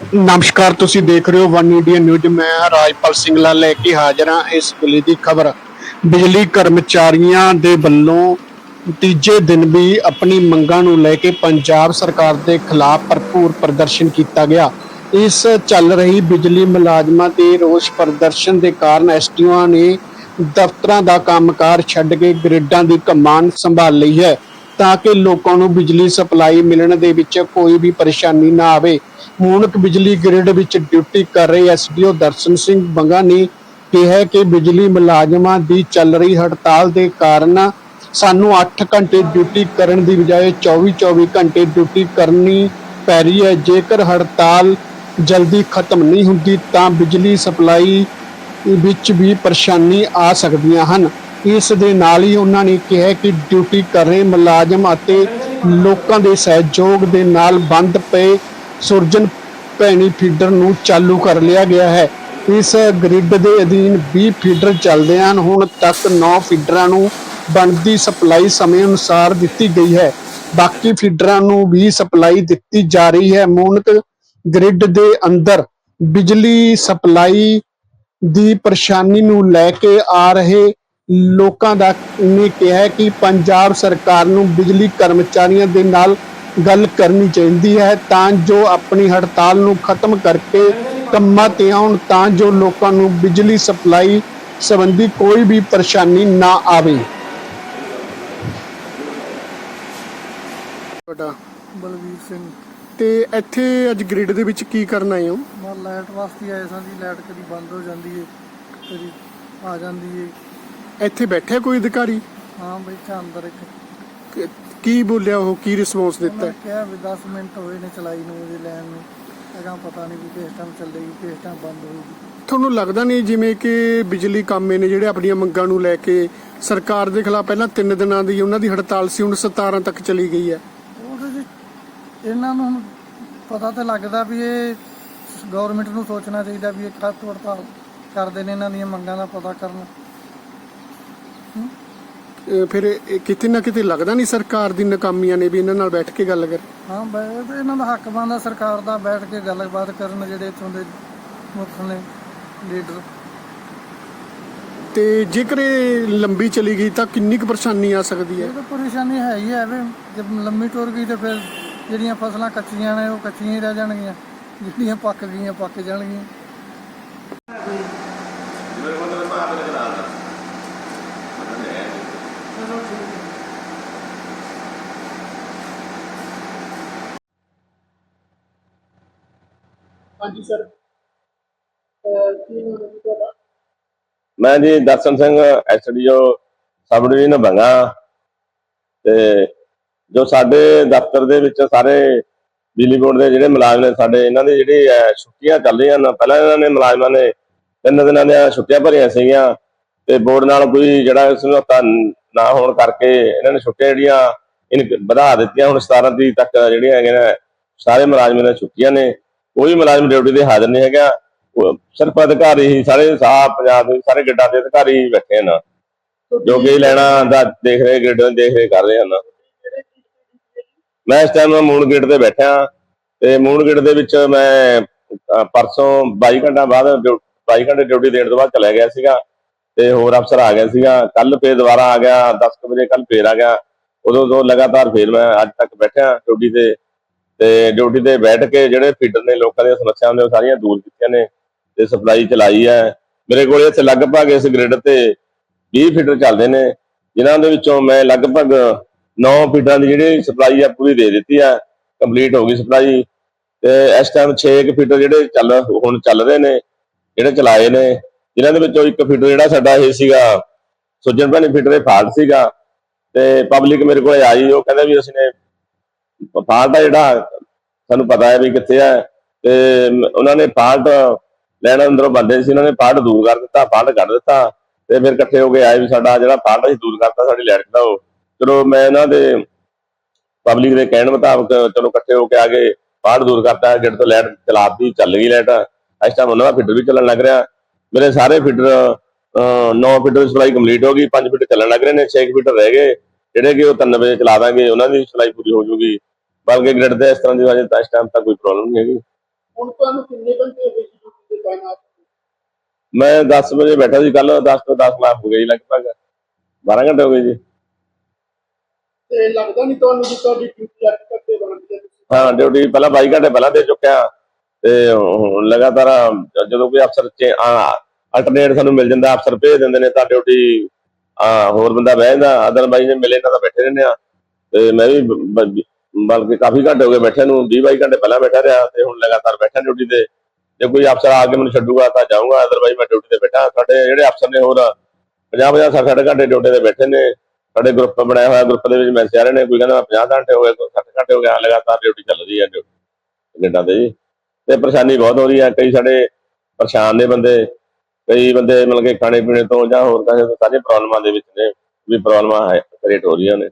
ਨਮਸਕਾਰ, ਤੁਸੀਂ ਦੇਖ ਰਹੇ ਹੋ ਵਨ ਇੰਡੀਆ ਨਿਊਜ਼। ਮੈਂ ਰਾਜਪਾਲ ਸਿੰਘਲਾ ਲੈ ਕੇ ਹਾਜ਼ਰ ਹਾਂ ਇਸ ਵੇਲੇ ਦੀ ਖਬਰ। ਬਿਜਲੀ ਕਰਮਚਾਰੀਆਂ ਦੇ ਵੱਲੋਂ ਤੀਜੇ ਦਿਨ ਵੀ ਆਪਣੀ ਮੰਗਾਂ ਨੂੰ ਲੈ ਕੇ ਪੰਜਾਬ ਸਰਕਾਰ ਦੇ ਖਿਲਾਫ ਭਰਪੂਰ ਪ੍ਰਦਰਸ਼ਨ ਕੀਤਾ ਗਿਆ। ਇਸ ਚੱਲ ਰਹੀ ਬਿਜਲੀ ਮੁਲਾਜ਼ਮਾਂ ਦੇ ਰੋਸ ਪ੍ਰਦਰਸ਼ਨ ਦੇ ਕਾਰਨ ਐਸਟੀਓਆਂ ਨੇ ਦਫ਼ਤਰਾਂ ਦਾ ਕੰਮਕਾਰ ਛੱਡ ਕੇ ਗ੍ਰਿਡਾਂ ਦੀ ਕਮਾਨ ਸੰਭਾਲ ਲਈ ਹੈ। ਤਾਂ ਕਿ ਲੋਕਾਂ ਨੂੰ ਬਿਜਲੀ ਸਪਲਾਈ ਮਿਲਣ ਦੇ ਵਿੱਚ ਕੋਈ ਵੀ ਪਰੇਸ਼ਾਨੀ ਨਾ ਆਵੇ। ਮੂਨਕ ਬਿਜਲੀ ਗ੍ਰਿਡ ਵਿੱਚ ਡਿਊਟੀ ਕਰ ਰਹੇ ਐਸਡੀਓ ਦਰਸ਼ਨ ਸਿੰਘ ਬੰਗਾ ਨੇ ਕਿਹਾ ਕਿ ਬਿਜਲੀ ਮੁਲਾਜ਼ਮਾਂ ਦੀ ਚੱਲ ਰਹੀ ਹੜਤਾਲ ਦੇ ਕਾਰਨ ਸਾਨੂੰ 8 ਘੰਟੇ ਡਿਊਟੀ ਕਰਨ ਦੀ ਬਜਾਏ 24-24 ਘੰਟੇ ਡਿਊਟੀ ਕਰਨੀ ਪੈ ਰਹੀ ਹੈ। ਜੇਕਰ ਹੜਤਾਲ ਜਲਦੀ ਖਤਮ ਨਹੀਂ ਹੁੰਦੀ ਤਾਂ ਬਿਜਲੀ ਸਪਲਾਈ ਵਿੱਚ ਵੀ ਪਰੇਸ਼ਾਨੀ ਆ ਸਕਦੀਆਂ ਹਨ। ਇਸ ਦੇ ਨਾਲ ਹੀ ਉਹਨਾਂ ਨੇ ਕਿਹਾ ਕਿ ਡਿਊਟੀ ਕਰ ਰਹੇ ਮੁਲਾਜ਼ਮ ਅਤੇ ਲੋਕਾਂ ਦੇ ਸਹਿਯੋਗ ਦੇ ਨਾਲ ਬੰਦ ਪਏ ਸੁਰਜਨ ਭੈਣੀ ਫੀਡਰ ਨੂੰ ਚਾਲੂ ਕਰ ਲਿਆ ਗਿਆ ਹੈ। ਇਸ ਗ੍ਰਿਡ ਦੇ ਅਧੀਨ 20 ਫੀਡਰ ਚੱਲਦੇ ਹਨ। ਹੁਣ ਤੱਕ 9 ਫੀਡਰਾਂ ਨੂੰ ਬਣਦੀ ਸਪਲਾਈ ਸਮੇਂ ਅਨੁਸਾਰ ਦਿੱਤੀ ਗਈ ਹੈ। ਬਾਕੀ ਫੀਡਰਾਂ ਨੂੰ ਵੀ ਸਪਲਾਈ ਦਿੱਤੀ ਜਾ ਰਹੀ ਹੈ। ਮੂਨਕ ਗ੍ਰਿਡ ਦੇ ਅੰਦਰ ਬਿਜਲੀ ਸਪਲਾਈ ਦੀ ਪਰੇਸ਼ਾਨੀ ਨੂੰ ਲੈ ਕੇ ਆ ਰਹੇ ਲੋਕਾਂ ਦਾ ਨੇ ਕਿਹਾ ਹੈ ਕਿ ਪੰਜਾਬ ਸਰਕਾਰ ਨੂੰ ਬਿਜਲੀ ਕਰਮਚਾਰੀਆਂ ਦੇ ਨਾਲ ਗੱਲ ਕਰਨੀ ਚਾਹੀਦੀ ਹੈ ਤਾਂ ਜੋ ਆਪਣੀ ਹੜਤਾਲ ਨੂੰ ਖਤਮ ਕਰਕੇ ਕੰਮਾਂ ਤੇ ਆਉਣ ਤਾਂ ਜੋ ਲੋਕਾਂ ਨੂੰ ਬਿਜਲੀ ਸਪਲਾਈ ਸੰਬੰਧੀ ਕੋਈ ਵੀ ਪਰੇਸ਼ਾਨੀ ਨਾ ਆਵੇ। ਤੁਹਾਡਾ ਬਲਵੀਰ ਸਿੰਘ। ਤੇ ਇੱਥੇ ਅੱਜ ਗ੍ਰਿਡ ਦੇ ਵਿੱਚ ਕੀ ਕਰਨ ਆਏ ਹੋ? ਮੈਂ ਲਾਈਟ ਵਾਸਤੇ ਆਏ ਸਾਂ ਜੀ ਲਾਈਟ ਕਦੀ ਬੰਦ ਹੋ ਜਾਂਦੀ ਏ ਕਦੀ ਆ ਜਾਂਦੀ ਏ। ਇੱਥੇ ਬੈਠਿਆ ਕੋਈ ਅਧਿਕਾਰੀ? ਹਾਂ ਬੈਠਾ ਅੰਦਰ ਇੱਕ। ਕਿ- ਕੀ ਬੋਲਿਆ ਉਹ? ਕੀ ਰਿਸਪੌਂਸ ਦਿੱਤਾ? ਕਿਹਾ ਵੀ 10 ਮਿੰਟ ਹੋਏ ਨੇ ਚਲਾਈ ਨੂੰ ਇਹਦੇ ਲੈਣ ਨੂੰ। ਅਗਾਂ ਪਤਾ ਨਹੀਂ ਵੀ ਕਿਸ ਟਾਈਮ ਚੱਲੇਗੀ ਕਿਸ ਟਾਈਮ ਬੰਦ ਹੋਊਗੀ ਤੁਹਾਨੂੰ ਲੱਗਦਾ ਨਹੀਂ ਜਿਵੇਂ ਕਿ ਬਿਜਲੀ ਕਾਮੇ ਨੇ ਜਿਹੜੇ ਆਪਣੀਆਂ ਮੰਗਾਂ ਨੂੰ ਲੈ ਕੇ ਸਰਕਾਰ ਦੇ ਖਿਲਾਫ ਪਹਿਲਾਂ 3 ਦਿਨਾਂ ਦੀ ਉਹਨਾਂ ਦੀ ਹੜਤਾਲ ਸੀ ਹੁਣ 17 ਤੱਕ ਚਲੀ ਗਈ ਹੈ? ਉਹਦੇ 'ਚ ਇਹਨਾਂ ਨੂੰ ਹੁਣ ਪਤਾ ਤਾਂ ਲੱਗਦਾ ਵੀ ਇਹ ਗਵਰਨਮੈਂਟ ਨੂੰ ਸੋਚਣਾ ਚਾਹੀਦਾ ਵੀ ਇਹ ਖੱਤ ਹੜਤਾਲ ਕਰਦੇ ਨੇ ਇਹਨਾਂ ਦੀਆਂ ਮੰਗਾਂ ਦਾ ਪਤਾ ਕਰਨ। ਅਹ ਫਿਰ ਇਹ ਕਿਤੇ ਨਾ ਕਿਤੇ ਲੱਗਦਾ ਨਹੀਂ ਸਰਕਾਰ ਦੀ ਨਾਕਾਮੀਆਂ ਨੇ ਵੀ ਇਹਨਾਂ ਨਾਲ ਬੈਠ ਕੇ ਗੱਲ ਕਰ। ਹਾਂ ਬੈ- ਤੇ ਇਹਨਾਂ ਦਾ ਹੱਕ ਬਣਦਾ ਸਰਕਾਰ ਦਾ ਬੈਠ ਕੇ ਗੱਲਬਾਤ ਕਰਨ ਜਿਹੜੇ ਇੱਥੋਂ ਦੇ ਮੁੱਖ ਨੇ ਲੀਡਰ। ਤੇ ਜੇਕਰ ਇਹ ਲੰਬੀ ਚਲੀ ਗਈ ਤਾਂ ਕਿੰਨੀ ਕੁ ਪਰੇਸ਼ਾਨੀ ਆ ਸਕਦੀ ਹੈ? ਇਹ ਤਾਂ ਪਰੇਸ਼ਾਨੀ ਹੈ ਹੀ ਹੈ ਵੇ ਜੇ ਲੰਮੀ ਟੁਰ ਗਈ ਤੇ ਫਿਰ ਜਿਹੜੀਆਂ ਫਸਲਾਂ ਕੱਚੀਆਂ ਨੇ ਉਹ ਕੱਚੀਆਂ ਹੀ ਰਹਿ ਜਾਣਗੀਆਂ ਜਿਹੜੀਆਂ ਪੱਕ ਗਈਆਂ ਪੱਕ ਜਾਣਗੀਆਂ। ਹਾਂਜੀ ਸਰ। ਕੀ ਨਾਮ ਹੈ ਤੁਹਾਡਾ? ਮੈਂ ਜੀ Darshan Singh SDO sub division Banga. ਤੇ ਜੋ ਸਾਡੇ ਦਫ਼ਤਰ ਦੇ ਵਿੱਚ ਸਾਰੇ ਬਿਜਲੀ ਬੋਰਡ ਦੇ ਜਿਹੜੇ ਮੁਲਾਜ਼ਮ ਨੇ ਸਾਡੇ ਇਹਨਾਂ ਦੀ ਜਿਹੜੀ ਅਹ, ਛੁੱਟੀਆਂ ਚੱਲ ਰਹੀਆਂ ਨੇ ਪਹਿਲਾਂ ਇਹਨਾਂ ਨੇ ਮੁਲਾਜ਼ਮਾਂ ਨੇ ਤਿੰਨ ਦਿਨਾਂ ਦੀਆਂ ਛੁੱਟੀਆਂ ਭਰੀਆਂ ਸੀਗੀਆਂ। ਤੇ ਬੋਰਡ ਨਾਲ ਕੋਈ ਜਿਹੜਾ ਸਮਝੌਤਾ ਨਾ ਹੋਣ ਕਰਕੇ ਇਹਨਾਂ ਨੇ ਛੁੱਟੀਆਂ ਜਿਹੜੀਆਂ ਵਧਾ ਦਿੱਤੀਆਂ। ਹੁਣ 17 ਤਰੀਕ ਤੱਕ ਜਿਹੜੀਆਂ ਹੈਗੀਆਂ ਨੇ ਸਾਰੇ ਮੁਲਾਜ਼ਮਾਂ ਦੀਆਂ ਛੁੱਟੀਆਂ ਨੇ। ਕੋਈ ਮੁਲਾਜ਼ਮ ਡਿਊਟੀ ਤੇ ਹਾਜ਼ਰ ਨਹੀਂ ਹੈਗਾ। ਸਿਰਫ ਅਧਿਕਾਰੀ ਹੀ, ਸਾਰੇ ਸਾਹ ਪੰਜਾਬ ਦੇ ਸਾਰੇ ਗੱਡਾਂ ਦੇ ਅਧਿਕਾਰੀ ਹੀ ਬੈਠੇ ਹਨ। ਜੋ ਕਿ ਲੈਣਾ ਦਾ ਦੇਖ ਰਹੇ ਗ੍ਰਿਡ ਦੇਖ ਰਹੇ, ਕਰ ਰਹੇ ਹਨ। ਮੈਂ ਇਸ ਟਾਈਮ ਮੂਨ ਗੇਟ ਤੇ ਬੈਠਾ ਤੇ ਮੂਨ ਗੇਟ ਦੇ ਵਿੱਚ ਮੈਂ ਪਰਸੋਂ 22 ਘੰਟਾ ਬਾਅਦ ਡਿਊ- 22 ਘੰਟੇ ਡਿਊਟੀ ਦੇਣ ਤੋਂ ਬਾਅਦ ਚਲਾ ਗਿਆ ਸੀਗਾ। ਤੇ ਹੋਰ ਅਫਸਰ ਆ ਗਿਆ ਸੀਗਾ। ਕੱਲ ਫੇਰ ਦੁਬਾਰਾ ਆ ਗਿਆ 10 ਵਜੇ ਕੱਲ ਫੇਰ ਆ ਗਿਆ। ਉਦੋਂ ਤੋਂ ਲਗਾਤਾਰ ਫੇਰ ਮੈਂ ਅੱਜ ਤੱਕ ਬੈਠਿਆ ਡਿਊਟੀ ਤੇ। ਤੇ ਡਿਊਟੀ ਤੇ ਬੈਠ ਕੇ ਜਿਹੜੇ ਫੀਡਰ ਨੇ ਲੋਕਾਂ ਦੀਆਂ ਸਮੱਸਿਆਵਾਂ ਨੇ ਉਹ ਸਾਰੀਆਂ ਦੂਰ ਕੀਤੀਆਂ ਨੇ ਤੇ ਸਪਲਾਈ ਚਲਾਈ ਹੈ। ਮੇਰੇ ਕੋਲ ਇੱਥੇ ਲਗਭਗ ਇਸ ਗ੍ਰਿਡ ਤੇ 20 ਫੀਡਰ ਚੱਲਦੇ ਨੇ, ਜਿਨ੍ਹਾਂ ਦੇ ਵਿੱਚੋਂ ਮੈਂ ਲਗਭਗ 9 ਫੀਡਰਾਂ ਦੀ ਜਿਹੜੀ ਸਪਲਾਈ ਆ ਪੂਰੀ ਦੇ ਦਿੱਤੀ ਆ ਕੰਪਲੀਟ ਹੋ ਗਈ ਸਪਲਾਈ ਤੇ ਇਸ ਟਾਈਮ 6 ਫੀਡਰ ਜਿਹੜੇ ਚੱਲ, ਹੁਣ ਚੱਲ ਰਹੇ ਨੇ, ਜਿਹੜੇ ਚਲਾਏ ਨੇ, ਜਿਨ੍ਹਾਂ ਦੇ ਵਿੱਚੋਂ ਇੱਕ ਫੀਡਰ ਜਿਹੜਾ ਸਾਡਾ ਇਹ ਸੀਗਾ ਸੁਜਨ ਭੈਣੀ ਫੀਡਰ ਦੇ ਫਾਲਟ ਸੀਗਾ। ਤੇ ਪਬਲਿਕ ਮੇਰੇ ਕੋਲ ਆਈ, ਉਹ ਕਹਿੰਦਾ ਵੀ ਅਸੀਂ ਨੇ ਫਾਲਟ ਆ ਜਿਹੜਾ ਸਾਨੂੰ ਪਤਾ ਹੈ ਵੀ ਕਿੱਥੇ ਹੈ ਤੇ ਉਹਨਾਂ ਨੇ ਫਾਲਟ ਲੈਣ ਅੰਦਰੋਂ ਬੰਦੇ ਸੀ, ਉਹਨਾਂ ਨੇ ਫਾਲਟ ਦੂਰ ਕਰ ਦਿੱਤਾ, ਫਾਲਟ ਕੱਢ ਦਿੱਤਾ। ਤੇ ਫਿਰ ਇਕੱਠੇ ਹੋ ਕੇ ਆਏ ਵੀ ਸਾਡਾ ਜਿਹੜਾ ਫਾਲਟ ਅਸੀਂ ਦੂਰ ਕਰਤਾ, ਸਾਡੀ ਲਾਈਟ ਦਾ ਉਹ। ਚਲੋ ਮੈਂ ਇਹਨਾਂ ਦੇ ਪਬਲਿਕ ਦੇ ਕਹਿਣ ਮੁਤਾਬਕ ਚਲੋ ਇਕੱਠੇ ਹੋ ਕੇ ਆ ਗਏ ਫਾਲਟ ਦੂਰ ਕਰਤਾ। ਗਿੱਟ ਤੋਂ ਲੈਟ ਚਲਾਤੀ, ਚੱਲ ਗਈ ਲਾਈਟ ਇਸ ਟਾਈਮ ਉਹਨਾਂ ਦਾ ਫੀਡਰ ਵੀ ਚੱਲਣ ਲੱਗ ਰਿਹਾ। ਮੇਰੇ ਸਾਰੇ ਫੀਡਰ 9 ਫੀਡਰ ਦੀ ਸਪਲਾਈ ਕੰਪਲੀਟ ਹੋ ਗਈ। 5 ਫੀਡਰ ਚੱਲਣ ਲੱਗ ਰਹੇ ਨੇ 6 ਫੀਡਰ ਰਹਿ ਗਏ। ਜਿਹੜੇ ਕਿ ਉਹ 3 ਵਜੇ ਚਲਾ ਦਾਂਗੇ ਉਹਨਾਂ ਦੀ ਸਪਲਾਈ ਪੂਰੀ ਹੋ ਜੂਗੀ। ਬਲਕਿ ਗ੍ਰਿਡ ਦੇ ਇਸ ਤਰ੍ਹਾਂ ਦੀ ਵਜ੍ਹਾ ਤਾਂ ਇਸ ਟਾਈਮ ਤੱਕ ਕੋਈ ਪ੍ਰੋਬਲਮ ਨਹੀਂ ਹੈਗੀ। ਹੁਣ ਤੁਹਾਨੂੰ ਕਿੰਨੇ ਘੰਟੇ ਹੋ ਗਏ ਸੀ ਡਿਊਟੀ ਤੇ ਤਾਇਨਾਤ ਮੈਂ 10 ਵਜੇ ਬੈਠਾ ਸੀ ਕੱਲ 10 ਤੋਂ 10 ਲੱਖ ਹੋ ਗਈ ਲਗਭਗ। 12 ਘੰਟੇ ਹੋ ਗਏ ਜੀ। ਤੇ ਲੱਗਦਾ ਨਹੀਂ ਤੁਹਾਨੂੰ ਕਿ ਤੁਹਾਡੀ ਡਿਊਟੀ 8 ਘੰਟੇ ਬਣਦੀ ਹੈ ਹਾਂ ਡਿਊਟੀ ਪਹਿਲਾਂ 22 ਘੰਟੇ ਪਹਿਲਾਂ ਦੇ ਚੁੱਕਿਆ। ਤੇ ਹੁਣ ਲਗਾਤਾਰ ਜਦੋਂ ਕੋਈ ਅਫਸਰ ਅਲਟਰਨੇਟ ਸਾਨੂੰ ਮਿਲ ਜਾਂਦਾ ਅਫਸਰ ਭੇਜ ਦਿੰਦੇ ਨੇ ਤਾਂ ਡਿਊਟੀ ਹੋਰ ਬੰਦਾ ਬਹਿ ਜਾਂਦਾ ਅਦਰਵਾਈਜ਼ ਮਿਲੇ ਤਾਂ ਬੈਠੇ ਰਹਿੰਦੇ ਆ। ਤੇ ਮੈਂ ਵੀ ਬਲਕਿ ਕਾਫੀ ਘੰਟੇ ਹੋ ਗਏ ਬੈਠੇ ਨੂੰ 20 22 ਘੰਟੇ ਪਹਿਲਾਂ ਬੈਠਾ ਰਿਹਾ ਤੇ ਹੁਣ ਲਗਾਤਾਰ ਬੈਠਾ ਡਿਊਟੀ ਤੇ। ਜੇ ਕੋਈ ਅਫਸਰ ਆ ਕੇ ਮੈਨੂੰ ਛੱਡੂਗਾ ਤਾਂ ਜਾਊਂਗਾ ਅਦਰਵਾਈਜ਼ ਮੈਂ ਡਿਊਟੀ ਤੇ ਬੈਠਾ। ਸਾਡੇ ਜਿਹੜੇ ਅਫਸਰ ਨੇ ਹੋਰ 50 50 60 60 ਘੰਟੇ ਡਿਊਟੀ ਤੇ ਬੈਠੇ ਨੇ। ਸਾਡੇ ਗਰੁੱਪ ਬਣਾਇਆ ਹੋਇਆ ਗਰੁੱਪ ਦੇ ਵਿੱਚ ਮੈਂ ਆ ਰਹੇ ਨੇ, ਕੋਈ ਕਹਿੰਦਾ 50 ਘੰਟੇ ਹੋ ਗਏ, ਕੋਈ 60 ਘੰਟੇ ਹੋ ਗਏ ਲਗਾਤਾਰ ਡਿਊਟੀ ਚੱਲ ਰਹੀ ਹੈ ਕੈਨੇਡਾ ਤੇ ਜੀ। ਤੇ ਪਰੇਸ਼ਾਨੀ ਬਹੁਤ ਹੋ ਰਹੀ ਹੈ, ਕਈ ਸਾਡੇ ਪਰੇਸ਼ਾਨ ਨੇ ਬੰਦੇ। ਕਈ ਬੰਦੇ ਮਤਲਬ ਕਿ ਖਾਣੇ ਪੀਣੇ ਤੋਂ ਜਾਂ ਹੋਰ ਕਿਸੇ ਤੋਂ ਸਾਰੀਆਂ ਪ੍ਰੋਬਲਮਾਂ ਦੇ ਵਿੱਚ ਨੇ, ਵੀ ਪ੍ਰੋਬਲਮਾਂ ਕ੍ਰੀਏਟ ਹੋ ਰਹੀਆਂ ਨੇ।